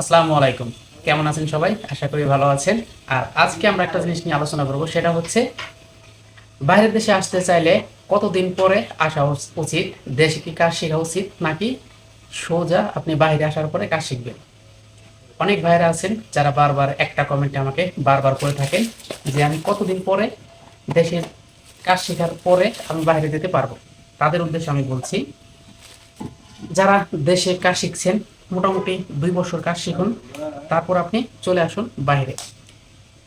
আসসালামু আলাইকুম। কেমন আছেন সবাই? আশা করি ভালো আছেন। আর আজকে আমরা একটা জিনিস নিয়ে আলোচনা করব, সেটা হচ্ছে বাইরের দেশে আসতে চাইলে কতদিন পরে আসা উচিত? দেশে কি কাজ শেখা উচিত? নাকি সোজা আপনি বাইরে আসার পরে কাজ শিখবেন? অনেক ভাইরা আছেন যারা বারবার একটা কমেন্টে আমাকে বারবার করে থাকেন যে আমি কতদিন পরে দেশের কাজ শেখার পরে আমি বাইরে যেতে পারব? তাদের উদ্দেশ্যে আমি বলছি, যারা দেশে কাজ শিখছেন মোটামুটি দুই বছর কাজ শিখুন, তারপর আপনি চলে আসুন বাইরে।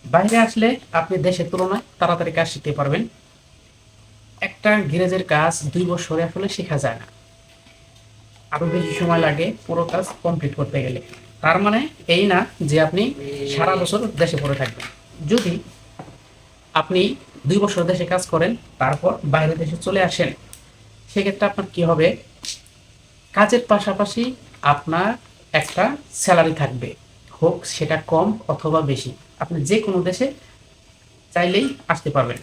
বাইরে আসলে আপনি দেশের তুলনায় তাড়াতাড়ি কাজ শিখতে পারবেন। একটা গ্যারেজের কাজ দুই বছরে আসলে শেখা যায় না। আরও বেশি সময় লাগে পুরো কাজ কমপ্লিট করতে গেলে। তার মানে এই না যে আপনি সারা বছর দেশে পড়ে থাকবেন। যদি আপনি দুই বছর দেশে কাজ করেন, তারপর বাইরে দেশে চলে আসেন, সেক্ষেত্রে আপনার কি হবে? কাজের পাশাপাশি আপনার একটা স্যালারি থাকবে। হোক সেটা কম অথবা বেশি, আপনি যে কোনো দেশে চাইলেই আসতে পারবেন।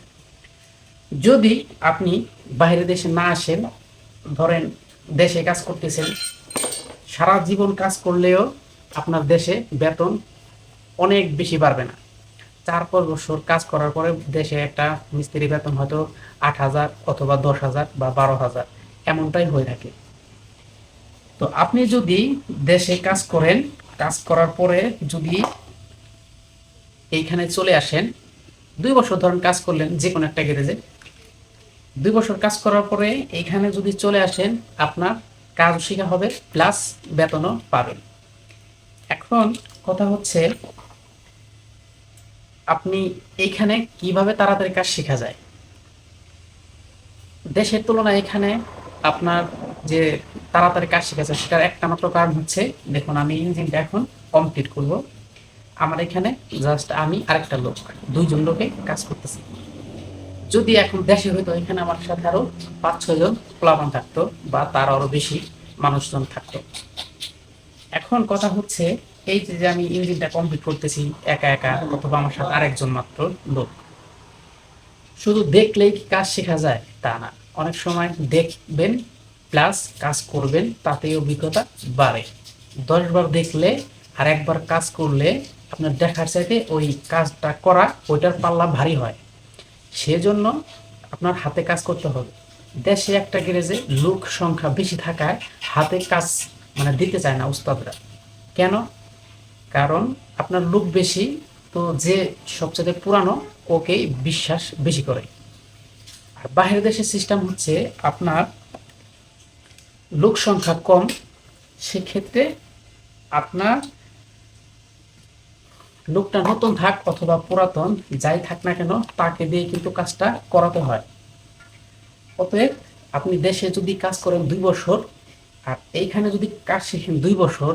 যদি আপনি বাইরের দেশে না আসেন, ধরেন দেশে কাজ করতেছেন, সারা জীবন কাজ করলেও আপনার দেশে বেতন অনেক বেশি বাড়বে না। চার পাঁচ বছর কাজ করার পরে দেশে একটা মিস্ত্রি বেতন হয়তো আট হাজার অথবা দশ হাজার বা বারো হাজার, এমনটাই হয়ে থাকে। তো আপনি যদি দেশে কাজ করেন, কাজ করার পরে যদি এইখানে চলে আসেন, দুই বছর ধরেন কাজ করলেন যে কোনো একটা গ্যারেজে, দুই বছর কাজ করার পরে এইখানে যদি চলে আসেন, আপনার কাজ শেখা হবে প্লাস বেতনও পাবেন। এখন কথা হচ্ছে, আপনি এইখানে কীভাবে তাড়াতাড়ি কাজ শেখা যায়? দেশের তুলনায় এখানে আপনার যে তাড়াতাড়ি কাজ শিখেছে, সেটার একটা মাত্র কারণ হচ্ছে, দেখুন আমি ইঞ্জিনটা এখন কমপ্লিট করব। আমার এখানে জাস্ট আমি আরেকটা লোক, দুইজন লোকে কাজ করতেছি। যদি এখন দেশে হইতো, এখানে আমার সাথে আরও পাঁচ, ছয় জন প্লাবান থাকতো বা তার আরও বেশি মানুষজন থাকতো। এখন কথা হচ্ছে, এই যে আমি ইঞ্জিনটা কমপ্লিট করতেছি, একা একা অথবা আমার সাথে আরেকজন মাত্র লোক। শুধু দেখলেই কাজ শেখা যায়? তা না। অনেক সময় দেখবেন প্লাস কাজ করবেন, তাতেই অভিজ্ঞতা বাড়ে। দশ বার দেখলে আর একবার কাজ করলে আপনার দেখার চাইতে ওই কাজটা করা, ওইটার পাল্লা ভারী হয়। সেজন্য আপনার হাতে কাজ করতে হবে। দেশে একটা গ্যারেজে লোক সংখ্যা বেশি থাকায় হাতে কাজ মানে দিতে চায় না উস্তাদরা। কেন? কারণ আপনার লোক বেশি, তো যে সবচেয়ে পুরানো, ওকেই বিশ্বাস বেশি করে। আর বাইরের দেশের সিস্টেম হচ্ছে আপনার লোক সংখ্যা কম, সেক্ষেত্রে আপনার লোকটা নতুন থাক অথবা পুরাতন, যাই থাক না কেন, তাকে দিয়ে কিন্তু কাজটা করাতে হয়। অতএব আপনি দেশে যদি কাজ করেন দুই বছর, আর এইখানে যদি কাজ শিখেন দুই বছর,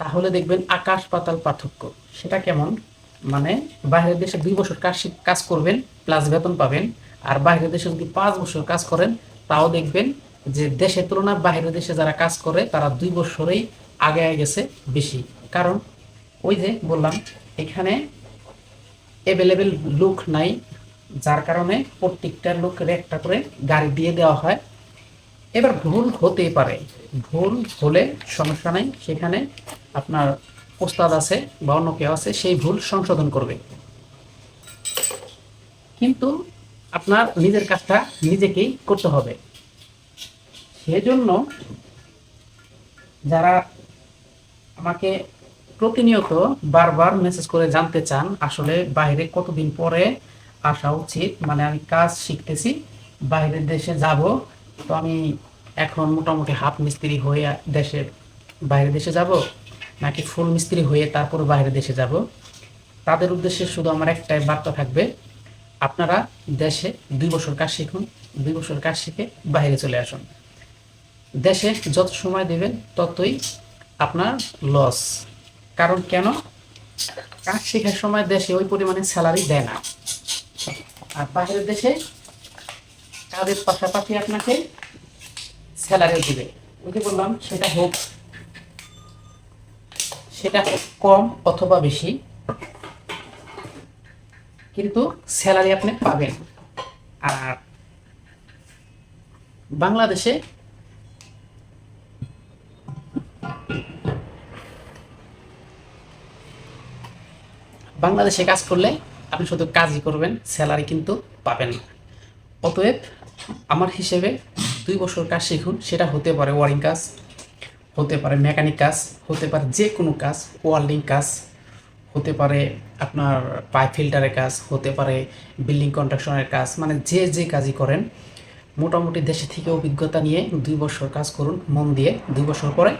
তাহলে দেখবেন আকাশ পাতাল পার্থক্য। সেটা কেমন? মানে বাইরের দেশে দুই বছর কাজ কাজ করবেন প্লাস বেতন পাবেন, আর বাইরের দেশে যদি পাঁচ বছর কাজ করেন, তাও দেখবেন যে দেশের তুলনায় বাইরের দেশে যারা কাজ করে, তারা দুই বছরেই আগে গেছে বেশি। কারণ ওই যে বললাম, এখানে অ্যাভেলেবেল লোক নাই, যার কারণে প্রত্যেকটা লোকের একটা করে গাড়ি দিয়ে দেওয়া হয়। এবার ভুল হতেই পারে। ভুল হলে সমস্যা নাই, সেখানে আপনার ওস্তাদ আছে বা অন্য কেউ আছে, সেই ভুল সংশোধন করবে। কিন্তু আপনার নিজের কাজটা নিজেকেই করতে হবে। সেজন্য যারা আমাকে প্রতিনিয়ত বারবার মেসেজ করে জানতে চান, আসলে বাইরে কতদিন পরে আসা উচিত মানে আমি কাজ শিখতেছি, বাইরের দেশে যাব, তো আমি এখন মোটামুটি হাফ মিস্ত্রি হয়ে দেশে, বাইরের দেশে যাব, নাকি ফুল মিস্ত্রি হয়ে তারপর বাইরের দেশে যাব? তাদের উদ্দেশ্যে শুধু আমার একটাই বার্তা থাকবে, আপনারা দেশে দুই বছর কাজ শিখুন, দুই বছর কাজ শিখে বাইরে চলে আসুন। দেশে যত সময় দেবেন, ততই আপনার লস কারণ কেন? কাজ শেখার সময় দেশে ওই পরিমাণে স্যালারি দেয় না। আর বাইরের দেশে কাজের পাশাপাশি আপনাকে স্যালারিও দিবে। ওই বললাম, সেটা হোক, সেটা কম অথবা বেশি, কিন্তু স্যালারি আপনি পাবেন। আর বাংলাদেশে বাংলাদেশে কাজ করলে আপনি শুধু কাজই করবেন, স্যালারি কিন্তু পাবেন না। অতএব আমার হিসেবে দুই বছর কাজ শিখুন, সেটা হতে পারে ওয়ারিং কাজ, হতে পারে মেকানিক কাজ, হতে পারে যে কোনো কাজ, ওয়ার্ল্ডিং কাজ, হতে পারে আপনার পাইপ ফিল্টারের কাজ, হতে পারে বিল্ডিং কন্ট্রাকশনের কাজ মানে যে যে কাজই করেন, মোটামুটি দেশে থেকে অভিজ্ঞতা নিয়ে দুই বছর কাজ করুন, মন দিয়ে দুই বছর পরে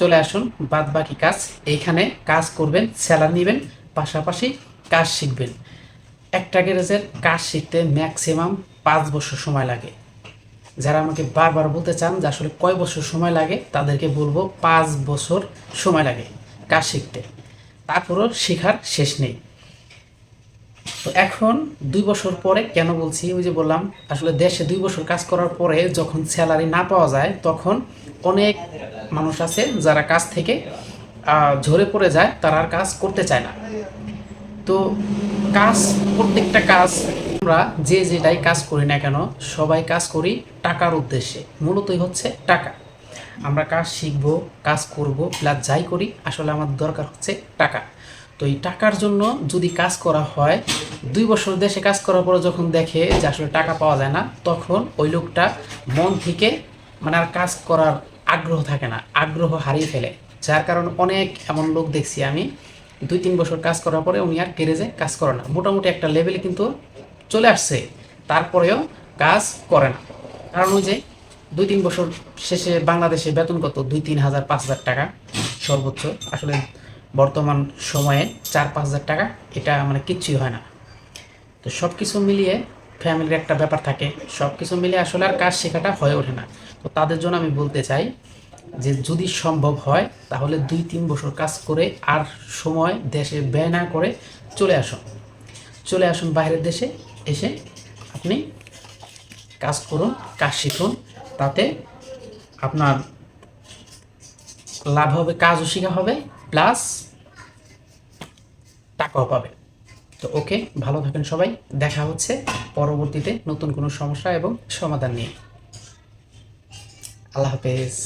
চলে আসুন বাদ বাকি কাজ, এইখানে কাজ করবেন, স্যালারি নেবেন পাশাপাশি কাজ শিখবেন। একটা গ্যারেজের কাজ শিখতে ম্যাক্সিমাম পাঁচ বছর সময় লাগে। যারা আমাকে বারবার বলতে চান যে আসলে কয় বছর সময় লাগে, তাদেরকে বলব পাঁচ বছর সময় লাগে কাজ শিখতে। তারপরও শেখার শেষ নেই। তো এখন দুই বছর পরে কেন বলছি? ওই যে বললাম, আসলে দেশে দুই বছর কাজ করার পরে যখন স্যালারি না পাওয়া যায়, তখন অনেক মানুষ আছে যারা কাজ থেকে ঝরে পড়ে যায়, তারা আর কাজ করতে চায় না। তো কাজ, প্রত্যেকটা কাজ আমরা যে যেটাই কাজ করি না কেন, সবাই কাজ করি টাকার উদ্দেশ্যে। মূলতই হচ্ছে টাকা। আমরা কাজ শিখব, কাজ করব, প্লাস যাই করি, আসলে আমার দরকার হচ্ছে টাকা। তো এই টাকার জন্য যদি কাজ করা হয়, দুই বছর দেশে কাজ করার পরে যখন দেখে যে আসলে টাকা পাওয়া যায় না, তখন ওই লোকটা মন থেকে মানে আর কাজ করার আগ্রহ থাকে না, আগ্রহ হারিয়ে ফেলে। যার কারণে অনেক এমন লোক দেখছি আমি, দুই তিন বছর কাজ করার পরে উনি আর গ্যারেজে কাজ করে না। মোটামুটি একটা লেভেলে কিন্তু চলে আসছে, তারপরেও কাজ করে না। কারণ ওই যে দুই তিন বছর শেষে বাংলাদেশে বেতন কত? দুই তিন হাজার, পাঁচ হাজার টাকা সর্বোচ্চ। আসলে বর্তমান সময়ে চার, পাঁচ হাজার টাকা, এটা মানে কিচ্ছুই হয় না। তো সব কিছু মিলিয়ে ফ্যামিলির একটা ব্যাপার থাকে। সব কিছু মিলিয়ে আসলে আর কাজ শেখাটা হয়ে ওঠে না। তো তাদের জন্য আমি বলতে চাই যে যদি সম্ভব হয়, তাহলে দুই তিন বছর কাজ করে আর সময় দেশে ব্যয় না করে চলে আসুন। চলে আসুন বাইরের দেশে, এসে আপনি কাজ করুন, কাজ শিখুন, তাতে আপনার লাভ হবে, কাজও শেখা হবে, প্লাস টাকাও পাবে। তো ওকে, ভালো থাকেন সবাই, দেখা হচ্ছে পরবর্তীতে নতুন কোনো সমস্যা এবং সমাধান নিয়ে। আল্লাহ হাফেজ।